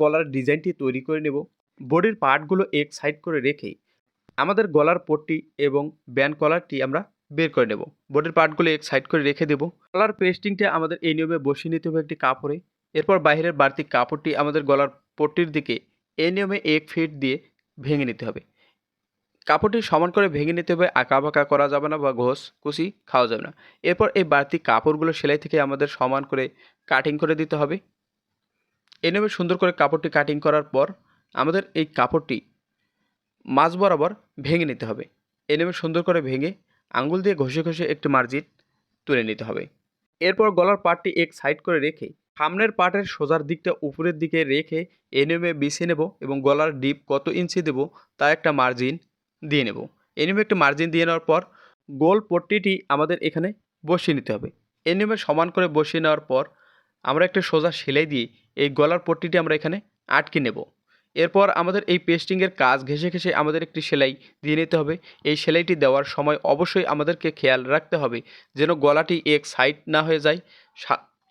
গলার ডিজাইনটি তৈরি করে নেব। বডির পার্টগুলো এক সাইড করে রেখে আমাদের গলার পট্টি এবং ব্যান্ড কলারটি আমরা বের করে নেব। বডির পার্টগুলো এক সাইড করে রেখে দেব। গলার পেস্টিংটা আমাদের এই নিয়মে বসিয়ে নিতে হবে একটি কাপড়ে। এরপর বাইরের বাড়তি কাপড়টি আমাদের গলার পট্টির দিকে এই নিয়মে এক ফিট দিয়ে ভেঙে নিতে হবে। কাপড়টি সমান করে ভেঙে নিতে হবে আঁকা বাঁকা করা যাবে না বা ঘোষ কুচি খাওয়া যাবে না। এরপর এই বাড়তি কাপড়গুলো সেলাই থেকে আমাদের সমান করে কাটিং করে দিতে হবে। এই সুন্দর করে কাপড়টি কাটিং করার পর আমাদের এই কাপড়টি মাঝ বরাবর ভেঙে নিতে হবে। এই সুন্দর করে ভেঙে আঙ্গুল দিয়ে ঘষে ঘষে একটি মার্জিন তুলে নিতে হবে। এরপর গলার পার্টটি এক সাইড করে রেখে সামনের পার্টের সোজার দিকটা উপরের দিকে রেখে এ নিয়মে বিছিয়ে নেব এবং গলার ডিপ কত ইঞ্চি দেব তা একটা মার্জিন দিয়ে নেব। এই নিয়মে একটি মার্জিন দিয়ে নেওয়ার পর গোল পট্টিটি আমাদের এখানে বসিয়ে নিতে হবে। এই নিয়মে সমান করে বসিয়ে নেওয়ার পর আমরা একটা সোজা সেলাই দিয়ে এই গলার পট্টিটি আমরা এখানে আটকে নেব। এরপর আমাদের এই পেস্টিংয়ের কাজ ঘেঁষে ঘেঁষে আমাদের একটি সেলাই দিয়ে নিতে হবে। এই সেলাইটি দেওয়ার সময় অবশ্যই আমাদেরকে খেয়াল রাখতে হবে যেন গলাটি এক সাইড না হয়ে যায়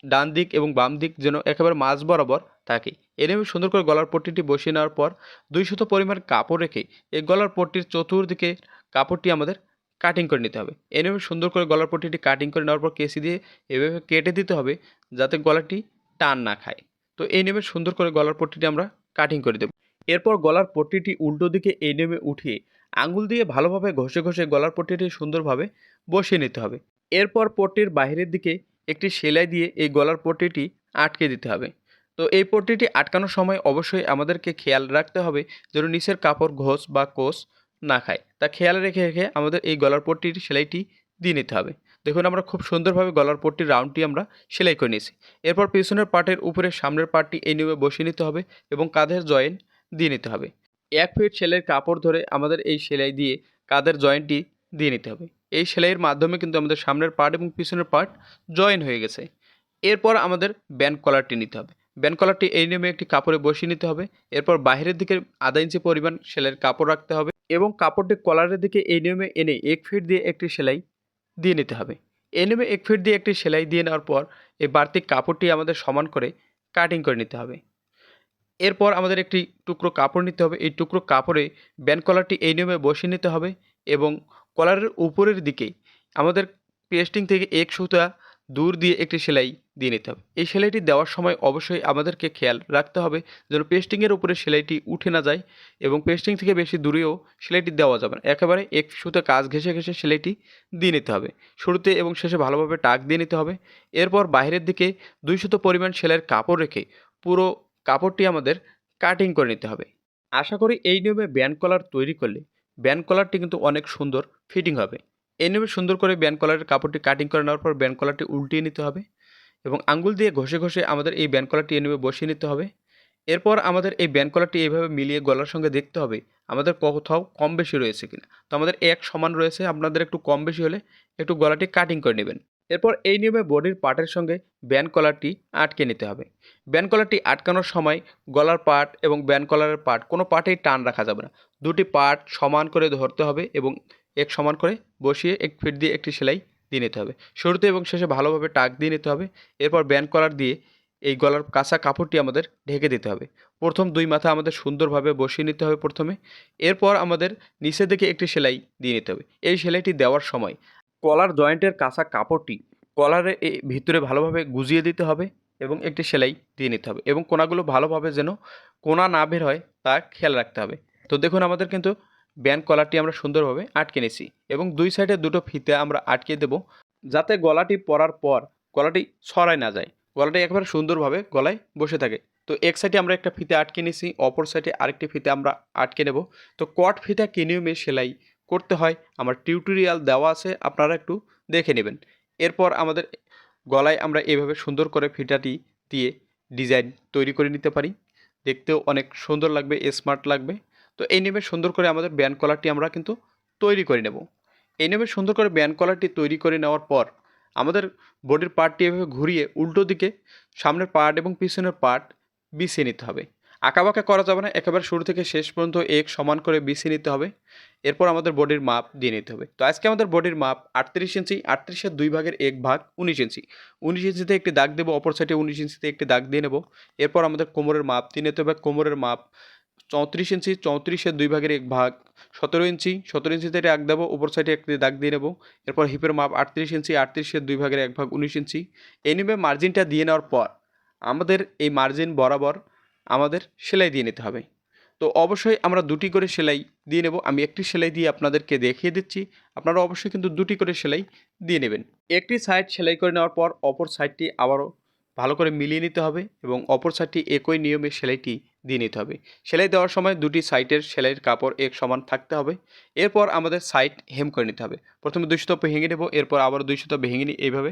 ডান দিক এবং বাম দিক যেন একেবারে মাঝ বরাবর থাকে। এরমে সুন্দর করে গলার পট্টিটি বসিয়ে নেওয়ার পর দুই শত পরিমাণ কাপড় রেখে এই গলার পট্টির চতুর্দিকে কাপড়টি আমাদের কাটিং করে নিতে হবে। এরমে সুন্দর করে গলার পট্টিটি কাটিং করে নেওয়ার পর কেসি দিয়ে এভাবে কেটে দিতে হবে যাতে গলাটি টান না খায়। তো এই নিয়মে সুন্দর করে গলার পট্টিটি আমরা কাটিং করে দেব। এরপর গলার পট্টিটি উল্টো দিকে এই নিয়মে উঠিয়ে আঙুল দিয়ে ভালোভাবে ঘষে ঘষে গলার পট্টিটি সুন্দরভাবে বসিয়ে নিতে হবে। এরপর পট্টির বাইরের দিকে একটি সেলাই দিয়ে এই গলার পট্টিটি আটকে দিতে হবে। তো এই পট্টিটি আটকানোর সময় অবশ্যই আমাদেরকে খেয়াল রাখতে হবে যেন নিচের কাপড় ঘোষ বা কোষ না খায়। তা খেয়াল রেখে রেখে আমাদের এই গলার পট্টির সেলাইটি দিয়ে নিতে হবে। দেখুন আমরা খুব সুন্দরভাবে গলার পট্টির রাউন্ডটি আমরা সেলাই করে নিয়েছি। এরপর পিছনের পার্টের উপরে সামনের পার্টটি এই নিয়মে বসিয়ে নিতে হবে এবং কাঁধের জয়েন্ট দিয়ে নিতে হবে। এক ফিট সেলাইয়ের কাপড় ধরে আমাদের এই সেলাই দিয়ে কাঁধের জয়েন্টটি দিয়ে নিতে হবে। এই সেলাইয়ের মাধ্যমে কিন্তু আমাদের সামনের পার্ট এবং পিছনের পার্ট জয়েন হয়ে গেছে। এরপর আমাদের ব্যান্ড কলারটি নিতে হবে। ব্যান্ড কলারটি এই নিয়মে একটি কাপড়ে বসিয়ে নিতে হবে। এরপর বাইরের দিকে আধা ইঞ্চি পরিমাণ সেলাইয়ের কাপড় রাখতে হবে এবং কাপড়টি কলারের দিকে এই নিয়মে এনে এক ফিট দিয়ে একটি সেলাই দিয়ে নিতে হবে। এই নিয়মে এক ফিট দিয়ে একটি সেলাই দিয়ে নেওয়ার পর এই বাড়তি কাপড়টি আমাদের সমান করে কাটিং করে নিতে হবে। এরপর আমাদের একটি টুকরো কাপড় নিতে হবে। এই টুকরো কাপড়ে ব্যান্ড কলারটি এই নিয়মে বসিয়ে নিতে হবে এবং কলারের উপরের দিকে আমাদের পেস্টিং থেকে এক সুতা দূর দিয়ে একটি সেলাই দিয়ে নিতে হবে। এই সেলাইটি দেওয়ার সময় অবশ্যই আমাদেরকে খেয়াল রাখতে হবে যেন পেস্টিংয়ের উপরে সেলাইটি উঠে না যায় এবং পেস্টিং থেকে বেশি দূরেও সেলাইটি দেওয়া যাবে না। একেবারে এক সুতো কাজ ঘেঁষে ঘেঁষে সেলাইটি দিয়ে নিতে হবে। শুরুতে এবং শেষে ভালোভাবে টাক দিয়ে নিতে হবে। এরপর বাইরের দিকে দুই সুতো পরিমাণ সেলাইয়ের কাপড় রেখে পুরো কাপড়টি আমাদের কাটিং করে নিতে হবে। আশা করি এই নিয়মে ব্যান্ড কলার তৈরি করলে ব্যান্ড কলারটি কিন্তু অনেক সুন্দর ফিটিং হবে। নিয়মে সুন্দর করে ব্যান্ড কলারের কাপড়টি কাটিং করে নেওয়ার পর ব্যান্ড কলারটি উল্টিয়ে নিতে হবে এবং আঙ্গুল দিয়ে ঘষে ঘষে আমাদের এই ব্যান্ড কলারটি নিয়মে বসিয়ে নিতে হবে। এরপর আমাদের এই ব্যান্ড কলারটি এইভাবে মিলিয়ে গলার সঙ্গে দেখতে হবে আমাদের কোথাও কম বেশি রয়েছে কিনা। তো আমাদের এক সমান রয়েছে, আপনাদের একটু কম বেশি হলে একটু গলাটি কাটিং করে নেবেন। এরপর এই নিয়মে বডির পার্টের সঙ্গে ব্যান্ড কলারটি আটকে নিতে হবে। ব্যান্ড কলারটি আটকানোর সময় গলার পার্ট এবং ব্যান্ড কলারের পার্ট কোনো পার্টেই টান রাখা যাবে না। দুটি পার্ট সমান করে ধরতে হবে এবং এক সমান করে বসিয়ে এক ফিট দিয়ে একটি সেলাই দিয়ে নিতে হবে। শুরুতে এবং শেষে ভালোভাবে টাক দিয়ে নিতে হবে। এরপর ব্যান্ড কলার দিয়ে এই গলার কাঁচা কাপড়টি আমাদের ঢেকে দিতে হবে। প্রথম দুই মাথা আমাদের সুন্দরভাবে বসিয়ে নিতে হবে প্রথমে। এরপর আমাদের নিচের দিকে একটি সেলাই দিয়ে নিতে হবে। এই সেলাইটি দেওয়ার সময় কলার জয়েন্টের কাঁচা কাপড়টি কলারে ভিতরে ভালোভাবে গুজিয়ে দিতে হবে এবং একটি সেলাই দিয়ে নিতে হবে এবং কোনাগুলো ভালোভাবে যেন কোনা না বের হয় তা খেয়াল রাখতে হবে। তো দেখুন আমাদের কিন্তু ব্যান্ড কলারটি আমরা সুন্দরভাবে আটকে নিয়েছি এবং দুই সাইডে দুটো ফিতে আমরা আটকে দেব যাতে গলাটি পরার পর গলাটি ছড়ায় না যায়। গলাটি একেবারে সুন্দরভাবে গলায় বসে থাকে। তো এক সাইডে আমরা একটা ফিতে আটকে নিয়েছি, অপর সাইডে আরেকটি ফিতে আমরা আটকে নেব। তো কট ফিতা কি নিয়মে সেলাই করতে হয় আমার টিউটোরিয়াল দেওয়া আছে, আপনারা একটু দেখে নেবেন। এরপর আমাদের গলায় আমরা এভাবে সুন্দর করে ফিটাটি দিয়ে ডিজাইন তৈরি করে নিতে পারি। দেখতেও অনেক সুন্দর লাগবে, স্মার্ট লাগবে। তো এই নিয়মে সুন্দর করে আমাদের ব্যান্ড কলারটি আমরা কিন্তু তৈরি করে নেব। এই নিয়মে সুন্দর করে ব্যান্ড কলারটি তৈরি করে নেওয়ার পর আমাদের বডির পার্টটি এভাবে ঘুরিয়ে উল্টো দিকে সামনের পার্ট এবং পিছনের পার্ট বিছিয়ে নিতে হবে। আঁকাবাঁকা করা যাবে না, একেবারে শুরু থেকে শেষ পর্যন্ত এক সমান করে বিছিয়ে নিতে হবে। এরপর আমাদের বডির মাপ দিয়ে নিতে হবে। তো আজকে আমাদের বডির মাপ আটত্রিশ ইঞ্চি আটত্রিশের দুই ভাগের এক ভাগ উনিশ ইঞ্চি। উনিশ ইঞ্চিতে একটি দাগ দেবো, অপর সাইডে উনিশ ইঞ্চিতে একটি দাগ দিয়ে নেব। এরপর আমাদের কোমরের মাপ দিয়ে নিতে হবে। কোমরের মাপ চৌত্রিশ ইঞ্চি, চৌত্রিশের দুই ভাগের এক ভাগ। সতেরো ইঞ্চি সতেরো ইঞ্চি ইঞ্চিতে দাগ দেবো, উপর সাইডে একটি দাগ দিয়ে নেব। এরপর হিপের মাপ আটত্রিশ ইঞ্চি, আটত্রিশের দুই ভাগের এক ভাগ উনিশ ইঞ্চি। এই নিবে মার্জিনটা দিয়ে নেওয়ার পর আমাদের এই মার্জিন বরাবর আমাদের সেলাই দিয়ে নিতে হবে। তো অবশ্যই আমরা দুটি করে সেলাই দিয়ে নেব। আমি একটি সেলাই দিয়ে আপনাদেরকে দেখিয়ে দিচ্ছি। আপনারা অবশ্যই কিন্তু দুটি করে সেলাই দিয়ে নেবেন। একটি সাইড সেলাই করে নেওয়ার পর অপর সাইডটি আবারও ভালো করে মিলিয়ে নিতে হবে এবং অপর সাইডটি একই নিয়মে সেলাইটি দিয়ে নিতে হবে। সেলাই দেওয়ার সময় দুটি সাইটের সেলাইয়ের কাপড় এক সমান থাকতে হবে। এরপর আমাদের সাইড হেম করে নিতে হবে। প্রথমে দুইশত ভেঙে নেব, এরপর আবার দুইশত ভেঙে নিয়ে এইভাবে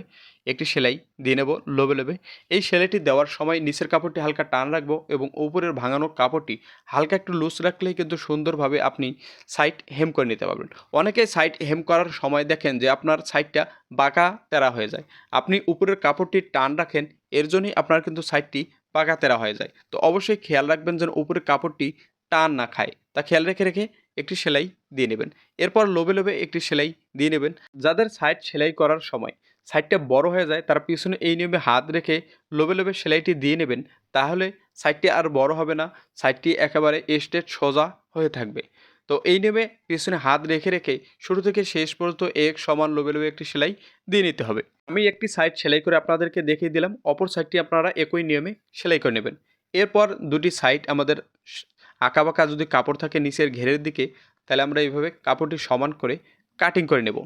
একটি সেলাই দিয়ে নেব লোবে লোবে এই সেলাইটি দেওয়ার সময় নিচের কাপড়টি হালকা টান রাখব এবং উপরের ভাঙানো কাপড়টি হালকা একটু লুজ রাখলেই কিন্তু সুন্দরভাবে আপনি সাইড হেম করে নিতে পারবেন। অনেকে সাইড হেম করার সময় দেখেন যে আপনার সাইডটা বাঁকা তেরা হয়ে যায়। আপনি উপরের কাপড়টি টান রাখেন, এর জন্যই আপনার কিন্তু সাইডটি পাকা তেরা হয়ে যায়। তো অবশ্যই খেয়াল রাখবেন যেন উপরের কাপড়টি টান না খায়। তা খেয়াল রেখে রেখে একটি সেলাই দিয়ে নেবেন। এরপর লোবে লোবে একটি সেলাই দিয়ে নেবেন। যাদের সাইড সেলাই করার সময় সাইডটা বড় হয়ে যায়, তারা পিছনে এই নিয়মে হাত রেখে লোবে লোবে সেলাইটি দিয়ে নেবেন। তাহলে সাইডটি আর বড় হবে না। সাইডটি একেবারে স্ট্রেট সোজা হয়ে থাকবে। তো এই নিয়মে পিছনে হাত রেখে রেখে শুরু থেকে শেষ পর্যন্ত এক সমান লোবে লোবে একটি সেলাই দিয়ে নিতে হবে। আমি একটি সাইড সেলাই করে আপনাদেরকে দেখিয়ে দিলাম, অপর সাইডটি আপনারা একই নিয়মে সেলাই করে নেবেন। এরপর দুটি সাইড আমাদের আঁকা বাঁকা যদি কাপড় থাকে নিচের ঘেরের দিকে, তাহলে আমরা এইভাবে কাপড়টি সমান করে কাটিং করে নেব।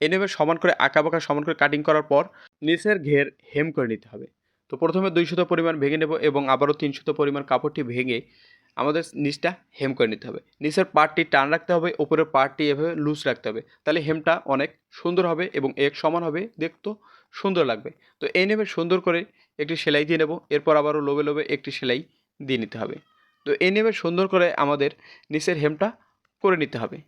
এভাবে সমান করে আঁকা বাঁকা সমান করে কাটিং করার পর নিচের ঘের হেম করে নিতে হবে। তো প্রথমে দুই দুইশত পরিমাণ ভেঙে নেব এবং আবারও তিনশত পরিমাণ কাপড়টি ভেঙে আমাদের নিচটা হেম করে নিতে হবে। নিচের পার্টটি টান রাখতে হবে, উপরের পার্টটি এভাবে লুজ রাখতে হবে। তাহলে হেমটা অনেক সুন্দর হবে এবং এক সমান হবে দেখতেও সুন্দর লাগবে। তো এই নেবে সুন্দর করে একটি সেলাই দিয়ে নেব, এরপর আবারও লোবে লোবে একটি সেলাই দিয়ে নিতে হবে। তো এই নেবে সুন্দর করে আমাদের নিচের হেমটা করে নিতে হবে।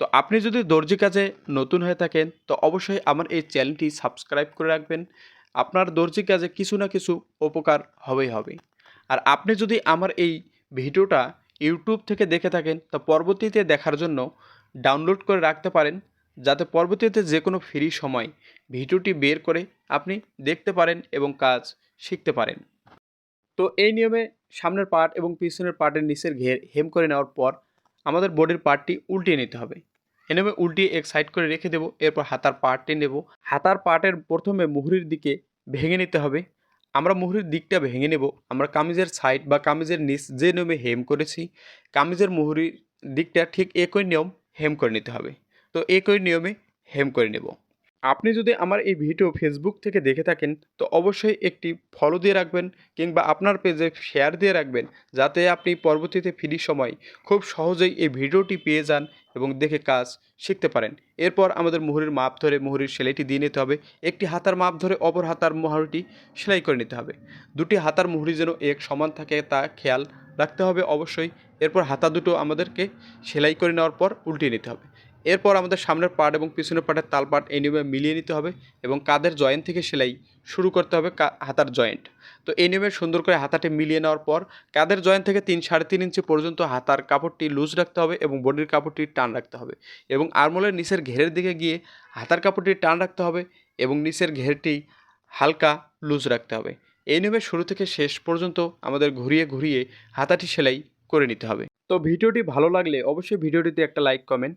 তো আপনি যদি দর্জি কাজে নতুন হয়ে থাকেন, তো অবশ্যই আমার এই চ্যানেলটি সাবস্ক্রাইব করে রাখবেন। আপনার দর্জি কাজে কিছু না কিছু উপকার হবেই হবে। আর আপনি যদি আমার এই ভিডিওটা ইউটিউব থেকে দেখে থাকেন তা পরবর্তীতে দেখার জন্য ডাউনলোড করে রাখতে পারেন, যাতে পরবর্তীতে যে কোনো ফ্রি সময় ভিডিওটি বের করে আপনি দেখতে পারেন এবং কাজ শিখতে পারেন। তো এই নিয়মে সামনের পার্ট এবং পিছনের পার্টের নিচের ঘের হেম করে নেওয়ার পর আমাদের বডির পার্টটি উল্টিয়ে নিতে হবে। এ নিয়মে উল্টিয়ে এক সাইড করে রেখে দেবো, এরপর হাতার পার্টটি নেব। হাতার পার্টের প্রথমে মুহুরির দিকে ভেঙে নিতে হবে। আমরা মুহুরির দিকটা ভেঙে নেব। আমরা কামিজের সাইড বা কামিজের নিচ যে নিয়মে হেম করেছি, কামিজের মুহুরির দিকটা ঠিক একই নিয়ম হেম করে নিতে হবে। তো একই নিয়মে হেম করে নেব। আপনি যদি আমার এই ভিডিও ফেসবুক থেকে দেখে থাকেন, তো অবশ্যই একটি ফলো দিয়ে রাখবেন কিংবা আপনার পেজে শেয়ার দিয়ে রাখবেন, যাতে আপনি পরবর্তীতে ফ্রি সময় খুব সহজেই এই ভিডিওটি পেয়ে যান এবং দেখে কাজ শিখতে পারেন। এরপর আমাদের মুহুরির মাপ ধরে মুহুরির সেলাইটি দিয়ে নিতে হবে। একটি হাতার মাপ ধরে অপর হাতার মুহুরিটি সেলাই করে নিতে হবে। দুটি হাতার মুহুরি যেন এক সমান থাকে তা খেয়াল রাখতে হবে অবশ্যই। এরপর হাতা দুটো আমাদেরকে সেলাই করে নেওয়ার পর উল্টিয়ে নিতে হবে। এরপর আমাদের সামনের পার্ট এবং পিছনের পার্টের তাল পার্ট এই নিয়মে মিলিয়ে নিতে হবে এবং কাদের জয়েন্ট থেকে সেলাই শুরু করতে হবে হাতার জয়েন্ট। তো এই নিয়মে সুন্দর করে হাতাটি মিলিয়ে নেওয়ার পর কাদের জয়েন্ট থেকে তিন সাড়ে তিন ইঞ্চি পর্যন্ত হাতার কাপড়টি লুজ রাখতে হবে এবং বডির কাপড়টি টান রাখতে হবে এবং আরমোলের নিচের ঘেরের দিকে গিয়ে হাতার কাপড়টি টান রাখতে হবে এবং নিচের ঘেরটি হালকা লুজ রাখতে হবে। এই নিয়মে শুরু থেকে শেষ পর্যন্ত আমাদের ঘুরিয়ে ঘুরিয়ে হাতাটি সেলাই করে নিতে হবে। তো ভিডিওটি ভালো লাগলে অবশ্যই ভিডিওটিতে একটা লাইক, কমেন্ট